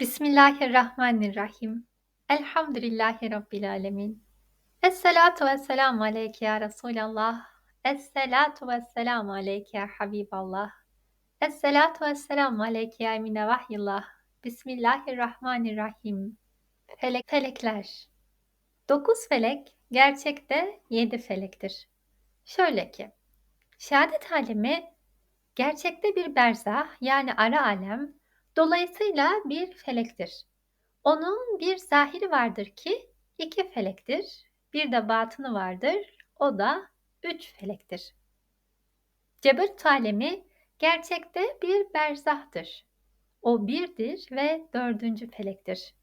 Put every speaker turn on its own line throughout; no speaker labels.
Bismillahirrahmanirrahim. Elhamdülillahi Rabbil alemin. Esselatu vesselamu aleyke ya Resulallah. Esselatu vesselamu aleyke ya Habiballah. Esselatu vesselamu aleyke ya emine vahyillah. Bismillahirrahmanirrahim. Felek, felekler. Dokuz felek gerçekte yedi felektir. Şöyle ki, şehadet alemi gerçekte bir berzah yani ara alem, dolayısıyla bir felektir. Onun bir zahiri vardır ki iki felektir, bir de batını vardır, o da üç felektir. Cebert alemi gerçekte bir berzahtır. O birdir ve dördüncü felektir.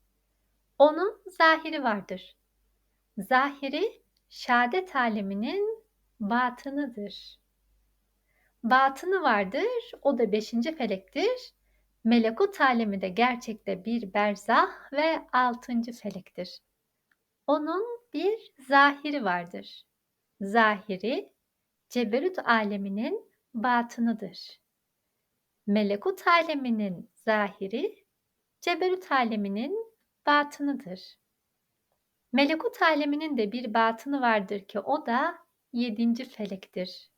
Onun zahiri vardır. Zahiri şehadet aleminin batınıdır. Batını vardır, o da beşinci felektir. Melekut alemi de gerçekte bir berzah ve altıncı felektir. Onun bir zahiri vardır. Zahiri, ceberut aleminin batınıdır. Melekut aleminin zahiri, ceberut aleminin batınıdır. Melekut aleminin de bir batını vardır ki o da yedinci felektir.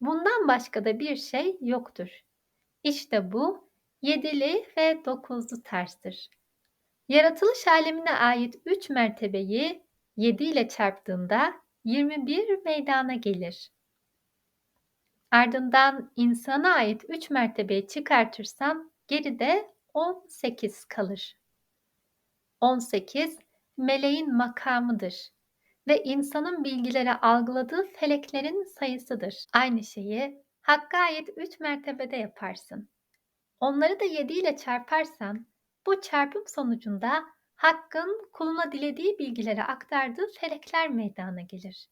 Bundan başka da bir şey yoktur. İşte bu yedili ve dokuzlu terstir. Yaratılış alemine ait üç mertebeyi 7 ile çarptığında 21 meydana gelir. Ardından insana ait üç mertebeyi çıkartırsam geride 18 kalır. 18 meleğin makamıdır ve insanın bilgileri algıladığı feleklerin sayısıdır. Aynı şeyi Hakk'a ait üç mertebede yaparsın. Onları da 7 ile çarparsan bu çarpım sonucunda Hakk'ın kuluna dilediği bilgileri aktardığı felekler meydana gelir.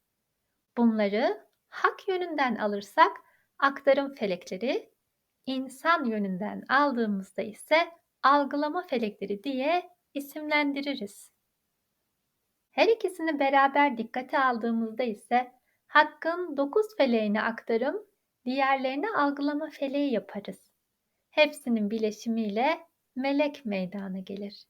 Bunları hak yönünden alırsak aktarım felekleri, insan yönünden aldığımızda ise algılama felekleri diye isimlendiririz. Her ikisini beraber dikkate aldığımızda ise Hakk'ın dokuz feleğini aktarım, diğerlerini algılama feleği yaparız. Hepsinin bileşimiyle melek meydana gelir.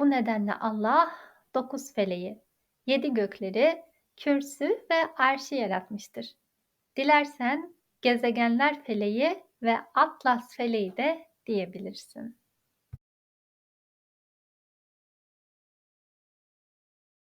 Bu nedenle Allah dokuz feleği, yedi gökleri, kürsü ve arşı yaratmıştır. Dilersen gezegenler feleği ve atlas feleği de diyebilirsin.